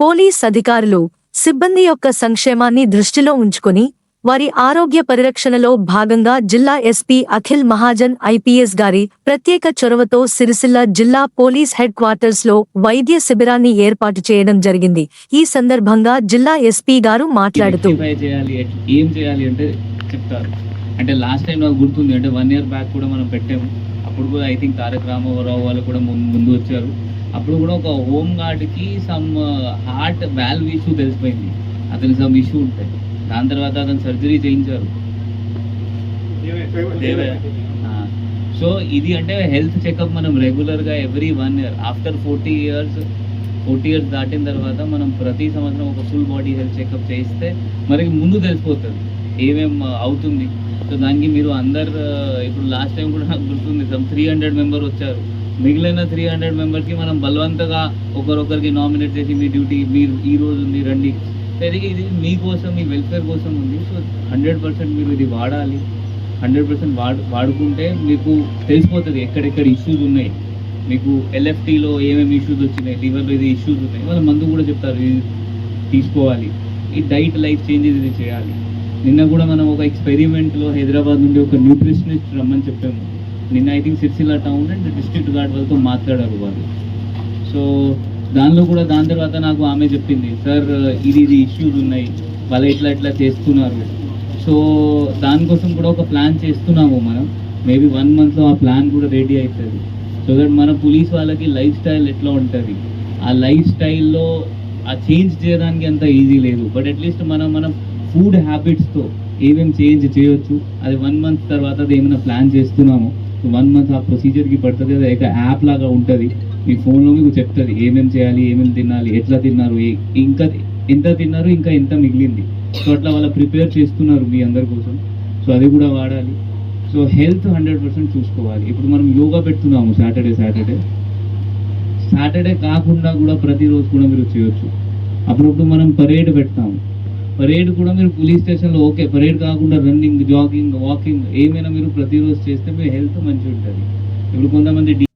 Police అధికారులు సిబ్బంది యొక్క సంక్షేమాన్ని దృష్టిలో ఉంచుకుని వారి ఆరోగ్య పరిరక్షణలో భాగంగా జిల్లా ఎస్పీ అఖిల్ మహాజన్ ఐపీఎస్ గారి ప్రత్యేక చొరవతో సిరిసిల్ల జిల్లా పోలీస్ హెడ్ క్వార్టర్స్లో వైద్య శిబిరాన్ని ఏర్పాటు చేయడం జరిగింది. ఈ సందర్భంగా జిల్లా ఎస్పీ గారు మాట్లాడుతూ ఏం చేయాలి అంటే చెప్తారు. అంటే లాస్ట్ టైం నాకు గుర్తుంది అంటే వన్ ఇయర్ బ్యాక్ కూడా మనం పెట్టాము. అప్పుడు కూడా ఐ థింక్ తారక రామారావు వాళ్ళు కూడా ముందు వచ్చారు. అప్పుడు కూడా ఒక హోమ్ గార్డ్కి సమ్ హార్ట్ వాల్వ్ ఇష్యూ తెలిసిపోయింది. అతనికి సమ్ ఇష్యూ ఉంటుంది. దాని తర్వాత అతను సర్జరీ చేయించారు. సో ఇది అంటే హెల్త్ చెకప్ మనం రెగ్యులర్గా every one year. After forty years forty years దాటిన తర్వాత మనం ప్రతి సంవత్సరం ఒక ఫుల్ బాడీ హెల్త్ చెకప్ చేయిస్తే మనకి ముందు తెలిసిపోతుంది. ఏమేం అవుతుంది. సో దానికి మీరు అందరు ఇప్పుడు లాస్ట్ టైం కూడా నాకు గుర్తుంది. సమ్ త్రీ హండ్రెడ్ మెంబర్ వచ్చారు. మిగిలిన త్రీ హండ్రెడ్ మెంబర్స్కి మనం బలవంతగా ఒకరొకరికి నామినేట్ చేసి మీ డ్యూటీ మీరు ఈ రోజు ఉంది రండి. సో ఇది ఇది మీకోసం మీ వెల్ఫేర్ కోసం ఉంది. సో హండ్రెడ్ పర్సెంట్ మీరు ఇది వాడాలి. హండ్రెడ్ పర్సెంట్ వాడు వాడుకుంటే మీకు తెలిసిపోతుంది ఎక్కడెక్కడ ఇష్యూస్ ఉన్నాయి. మీకు ఎల్ఎఫ్టీలో ఏమేమి ఇష్యూస్ వచ్చినాయి లివర్లో ఇది ఇష్యూస్ ఉన్నాయి. వాళ్ళ మందు కూడా చెప్తారు ఇది తీసుకోవాలి. ఈ డైట్ లైఫ్ చేంజెస్ ఇది చేయాలి. నిన్న కూడా మనం ఒక ఎక్స్పెరిమెంట్లో హైదరాబాద్ నుండి ఒక న్యూట్రిషనిస్ట్ రమ్మని చెప్పాము. నిన్న I think Sircilla town and district guard వాళ్ళతో మాట్లాడారు వాళ్ళు. సో దానిలో కూడా దాని తర్వాత నాకు ఆమె చెప్పింది సార్ ఇది ఇది ఇష్యూస్ ఉన్నాయి వాళ్ళు ఇట్లా ఇట్లా చేస్తున్నారు. సో దానికోసం కూడా ఒక ప్లాన్ చేస్తున్నాము మనం. మేబీ వన్ మంత్లో ఆ ప్లాన్ కూడా రెడీ అవుతుంది సో దట్ మన పోలీస్ వాళ్ళకి లైఫ్ స్టైల్ ఎట్లా ఉంటుంది? ఆ లైఫ్ స్టైల్లో ఆ చేంజ్ చేయడానికి అంత ఈజీ లేదు. బట్ అట్లీస్ట్ మనం మనం ఫుడ్ హ్యాబిట్స్తో ఏమేమి చేంజ్ చేయొచ్చు అది వన్ మంత్ తర్వాత అది ఏమైనా ప్లాన్ చేస్తున్నాము. వన్ మంత్ ఆ ప్రొసీజర్కి పడుతుంది అది ఒక యాప్ లాగా ఉంటుంది. మీ ఫోన్లో మీకు చెప్తుంది ఏమేమి చేయాలి ఏమేమి తినాలి ఎట్లా తిన్నారు ఏ- ఇంకా ఎంత తిన్నారు ఇంకా ఎంత మిగిలింది. సో అట్లా వాళ్ళ ప్రిపేర్ చేస్తున్నారు మీ అందరి కోసం. సో అది కూడా వాడాలి. సో హెల్త్ హండ్రెడ్ పర్సెంట్ చూసుకోవాలి. ఇప్పుడు మనం యోగా పెడుతున్నాము సాటర్డే సాటర్డే. సాటర్డే కాకుండా కూడా ప్రతిరోజు కూడా మీరు చేయొచ్చు. అప్పుడప్పుడు మనం పరేడ్ పెడతాము. పరేడ్ కూడా మీరు పోలీస్ స్టేషన్లో ఓకే పరేడ్ కాకుండా రన్నింగ్ జాగింగ్ వాకింగ్ ఏమైనా మీరు ప్రతిరోజు చేస్తే మీ హెల్త్ మంచిగా ఉంటుంది ఇప్పుడు కొంతమంది